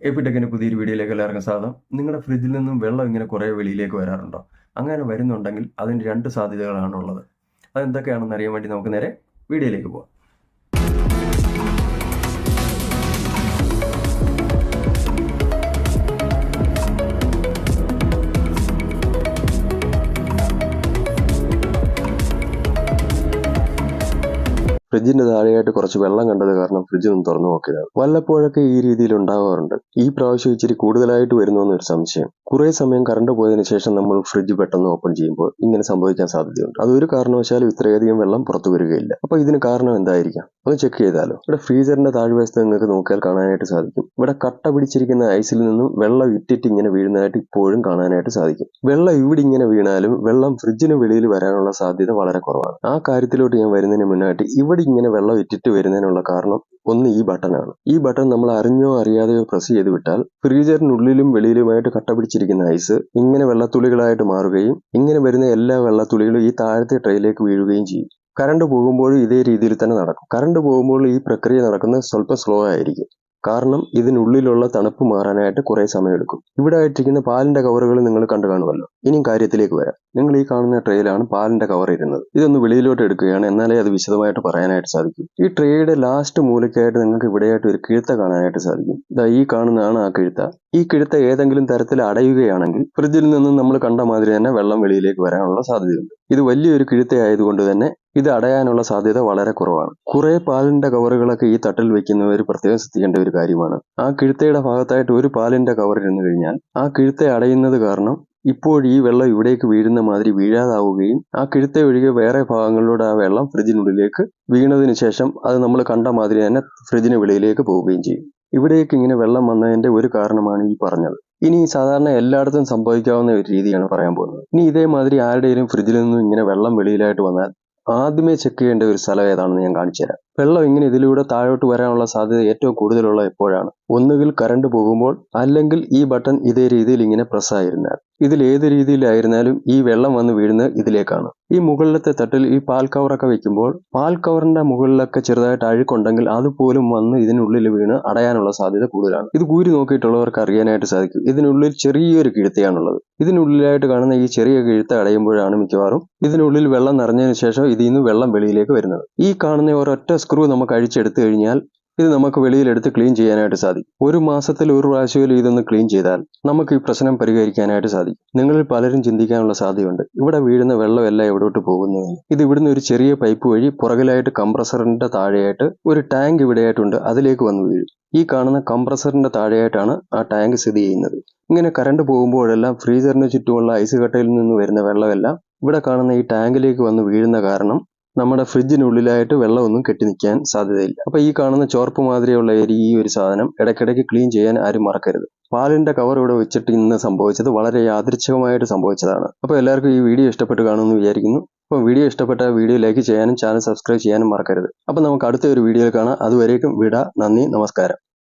എപ്പിടെക്കിന്റെ പുതിയൊരു വീഡിയോയിലേക്ക് എല്ലാവർക്കും സ്വാഗതം. നിങ്ങളുടെ ഫ്രിഡ്ജിൽ നിന്നും വെള്ളം ഇങ്ങനെ കുറേ വെളിയിലേക്ക് വരാറുണ്ടോ? അങ്ങനെ വരുന്നുണ്ടെങ്കിൽ അതിന് രണ്ട് സാധ്യതകളാണുള്ളത് അതെന്തൊക്കെയാണെന്ന് അറിയാൻ വേണ്ടി നമുക്ക് നേരെ വീഡിയോയിലേക്ക് പോകാം ഫ്രിഡ്ജിന്റെ താഴെയായിട്ട് കുറച്ച് വെള്ളം കണ്ടത് കാരണം ഫ്രിഡ്ജ് ഒന്ന് തുറന്നു നോക്കിയതാണ്. വല്ലപ്പോഴൊക്കെ ഈ രീതിയിൽ ഉണ്ടാവാറുണ്ട്. ഈ പ്രാവശ്യം ഇച്ചിരി കൂടുതലായിട്ട് വരുന്നു എന്നൊരു സംശയം. കുറെ സമയം കറണ്ട് പോയതിനു ശേഷം നമ്മൾ ഫ്രിഡ്ജ് പെട്ടെന്ന് ഓപ്പൺ ചെയ്യുമ്പോൾ ഇങ്ങനെ സംഭവിക്കാൻ സാധ്യതയുണ്ട്. അതൊരു കാരണവശാലും ഇത്രയധികം വെള്ളം പുറത്തു വരികയില്ല. അപ്പൊ ഇതിന് കാരണം എന്തായിരിക്കാം? ഒന്ന് ചെക്ക് ചെയ്താലോ? ഇവിടെ ഫ്രീസറിന്റെ താഴ്വശത്ത് നിങ്ങൾക്ക് നോക്കിയാൽ കാണാനായിട്ട് സാധിക്കും. ഇവിടെ കട്ട പിടിച്ചിരിക്കുന്ന ഐസിൽ നിന്നും വെള്ളം ഇറ്റിട്ട് ഇങ്ങനെ വീഴുന്നതായിട്ട് ഇപ്പോഴും കാണാനായിട്ട് സാധിക്കും. വെള്ളം ഇവിടെ ഇങ്ങനെ വീണാലും വെള്ളം ഫ്രിഡ്ജിന് വെളിയിൽ വരാനുള്ള സാധ്യത വളരെ കുറവാണ്. ആ കാര്യത്തിലോട്ട് ഞാൻ വരുന്നതിന് മുന്നായിട്ട് ഇവിടെ ഇങ്ങനെ വെള്ളം ഇറ്റിട്ട് വരുന്നതിനുള്ള കാരണം ഒന്ന് ഈ ബട്ടണാണ് ഈ ബട്ടൺ നമ്മൾ അറിഞ്ഞോ അറിയാതെയോ പ്രസ് ചെയ്ത് വിട്ടാൽ ഫ്രീസറിനുള്ളിലും വെളിയിലുമായിട്ട് കട്ട പിടിച്ചിരിക്കുന്ന ഐസ് ഇങ്ങനെ വെള്ളത്തുള്ളികളായിട്ട് മാറുകയും ഇങ്ങനെ വരുന്ന എല്ലാ വെള്ളത്തുള്ളികളും ഈ താഴത്തെ ട്രെയിലേക്ക് വീഴുകയും ചെയ്യും. കറണ്ട് പോകുമ്പോഴും ഇതേ രീതിയിൽ തന്നെ നടക്കും. കറണ്ട് പോകുമ്പോൾ ഈ പ്രക്രിയ നടക്കുന്നത് സ്വല്പം സ്ലോ ആയിരിക്കും. കാരണം ഇതിനുള്ളിലുള്ള തണുപ്പ് മാറാനായിട്ട് കുറെ സമയമെടുക്കും. ഇവിടെ ആയിട്ടിരിക്കുന്ന പാലിന്റെ കവറുകൾ നിങ്ങൾ കണ്ടു കാണുമല്ലോ. ഇനിയും കാര്യത്തിലേക്ക് വരാം. നിങ്ങൾ ഈ കാണുന്ന ട്രേയിലാണ് പാലിന്റെ കവർ ഇരുന്നത് ഇതൊന്ന് വെളിയിലോട്ട് എടുക്കുകയാണ്. എന്നാലേ അത് വിശദമായിട്ട് പറയാനായിട്ട് സാധിക്കും. ഈ ട്രേയുടെ ലാസ്റ്റ് മൂലയ്ക്കായിട്ട് നിങ്ങൾക്ക് ഇവിടെയായിട്ട് ഒരു കിഴുത്ത കാണാനായിട്ട് സാധിക്കും. ഇതാ ഈ കാണുന്നതാണ് ആ കിഴുത്ത. ഈ കിഴുത്ത ഏതെങ്കിലും തരത്തിൽ അടയുകയാണെങ്കിൽ ഫ്രിഡ്ജിൽ നിന്നും നമ്മൾ കണ്ട മാതിരി തന്നെ വെള്ളം വെളിയിലേക്ക് വരാനുള്ള സാധ്യതയുണ്ട്. ഇത് വലിയൊരു കിഴുത്ത ആയതുകൊണ്ട് തന്നെ ഇത് അടയാനുള്ള സാധ്യത വളരെ കുറവാണ്. കുറെ പാലിന്റെ കവറുകളൊക്കെ ഈ തട്ടിൽ വെക്കുന്നവർ പ്രത്യേകം ശ്രദ്ധിക്കേണ്ട ഒരു കാര്യമാണ്. ആ കിഴുത്തയുടെ ഭാഗത്തായിട്ട് ഒരു പാലിന്റെ കവർ ഇരുന്നു കഴിഞ്ഞാൽ ആ കിഴുത്ത അടയുന്നത് കാരണം ഇപ്പോൾ ഈ വെള്ളം ഇവിടേക്ക് വീഴുന്ന മാതിരി വീഴാതാവുകയും ആ കിഴുത്ത ഒഴികെ വേറെ ഭാഗങ്ങളിലൂടെ ആ വെള്ളം ഫ്രിഡ്ജിനുള്ളിലേക്ക് വീണതിന് ശേഷം അത് നമ്മൾ കണ്ട മാതിരി തന്നെ ഫ്രിഡ്ജിന് വെളിയിലേക്ക് പോവുകയും ചെയ്യും. ഇവിടേക്ക് ഇങ്ങനെ വെള്ളം വന്നതിന്റെ ഒരു കാരണമാണ് ഈ പറഞ്ഞത്. ഇനി സാധാരണ എല്ലായിടത്തും സംഭവിക്കാവുന്ന ഒരു രീതിയാണ് പറയാൻ പോകുന്നത്. ഇനി ഇതേമാതിരി ആരുടെയും ഫ്രിഡ്ജിൽ നിന്നും ഇങ്ങനെ വെള്ളം വെളിയിലായിട്ട് വന്നാൽ ആദ്യമേ ചെക്ക് ചെയ്യേണ്ട ഒരു സ്ഥലം ഏതാണെന്ന് ഞാൻ കാണിച്ചു തരാം. വെള്ളം ഇങ്ങനെ ഇതിലൂടെ താഴോട്ട് വരാനുള്ള സാധ്യത ഏറ്റവും കൂടുതലുള്ള എപ്പോഴാണ്? ഒന്നുകിൽ കറണ്ട് പോകുമ്പോൾ അല്ലെങ്കിൽ ഈ ബട്ടൺ ഇതേ രീതിയിൽ ഇങ്ങനെ പ്രസ് ആയിരുന്നാൽ. ഇതിൽ ഏത് രീതിയിലായിരുന്നാലും ഈ വെള്ളം വന്ന് വീഴുന്നത് ഇതിലേക്കാണ്. ഈ മുകളിലത്തെ തട്ടിൽ ഈ പാൽ കവറൊക്കെ വെക്കുമ്പോൾ പാൽ കവറിന്റെ മുകളിലൊക്കെ ചെറുതായിട്ട് അഴുക്കുണ്ടെങ്കിൽ അതുപോലും വന്ന് ഇതിനുള്ളിൽ വീണ് അടയാനുള്ള സാധ്യത കൂടുതലാണ്. ഇത് കൂരി നോക്കിയിട്ടുള്ളവർക്ക് അറിയാനായിട്ട് സാധിക്കും. ഇതിനുള്ളിൽ ചെറിയൊരു കിഴുത്തയാണുള്ളത്. ഇതിനുള്ളിലായിട്ട് കാണുന്ന ഈ ചെറിയ കിഴുത്ത അടയുമ്പോഴാണ് മിക്കവാറും ഇതിനുള്ളിൽ വെള്ളം നിറഞ്ഞതിന് ശേഷം ഇതിൽ നിന്ന് വെള്ളം വെളിയിലേക്ക് വരുന്നത്. ഈ കാണുന്ന ഒരൊറ്റ സ്ക്രൂ നമുക്ക് അഴിച്ചെടുത്തു കഴിഞ്ഞാൽ ഇത് നമുക്ക് വെളിയിലെടുത്ത് ക്ലീൻ ചെയ്യാനായിട്ട് സാധിക്കും. ഒരു മാസത്തിൽ ഒരു പ്രാവശ്യമെങ്കിലും ഇതൊന്ന് ക്ലീൻ ചെയ്താൽ നമുക്ക് ഈ പ്രശ്നം പരിഹരിക്കാനായിട്ട് സാധിക്കും. നിങ്ങളിൽ പലരും ചിന്തിക്കാനുള്ള സാധ്യതയുണ്ട്. ഇവിടെ വീഴുന്ന വെള്ളമെല്ലാം എവിടോട്ട് പോകുന്നതെന്ന്. ഇത് ഇവിടുന്ന് ഒരു ചെറിയ പൈപ്പ് വഴി പുറകിലായിട്ട് കംപ്രസറിന്റെ താഴെയായിട്ട് ഒരു ടാങ്ക് ഇവിടെയായിട്ടുണ്ട്. അതിലേക്ക് വന്നു വീഴും. ഈ കാണുന്ന കംപ്രസറിന്റെ താഴെയായിട്ടാണ് ആ ടാങ്ക് സ്ഥിതി ചെയ്യുന്നത്. ഇങ്ങനെ കറണ്ട് പോകുമ്പോഴെല്ലാം ഫ്രീസറിന് ചുറ്റുമുള്ള ഐസ് കട്ടയിൽ നിന്ന് വരുന്ന വെള്ളമെല്ലാം ഇവിടെ കാണുന്ന ഈ ടാങ്കിലേക്ക് വന്ന് വീഴുന്ന കാരണം നമ്മുടെ ഫ്രിഡ്ജിനുള്ളിലായിട്ട് വെള്ളമൊന്നും കെട്ടി നിൽക്കാൻ സാധ്യതയില്ല. അപ്പോൾ ഈ കാണുന്ന ചോർപ്പ് മാതിരിയുള്ള ഈ ഒരു സാധനം ഇടയ്ക്കിടയ്ക്ക് ക്ലീൻ ചെയ്യാൻ ആരും മറക്കരുത്. പാലിന്റെ കവർ ഇവിടെ വെച്ചിട്ട് ഇന്ന് സംഭവിച്ചത് വളരെ യാദൃച്ഛികമായിട്ട് സംഭവിച്ചതാണ്. അപ്പോൾ എല്ലാവർക്കും ഈ വീഡിയോ ഇഷ്ടപ്പെട്ട് കാണുമെന്ന് വിചാരിക്കുന്നു. അപ്പോൾ വീഡിയോ ഇഷ്ടപ്പെട്ട വീഡിയോ ലൈക്ക് ചെയ്യാനും ചാനൽ സബ്സ്ക്രൈബ് ചെയ്യാനും മറക്കരുത്. അപ്പോൾ നമുക്ക് അടുത്ത ഒരു വീഡിയോയിൽ കാണാം. അതുവരേക്കും വിട നന്ദി നമസ്കാരം.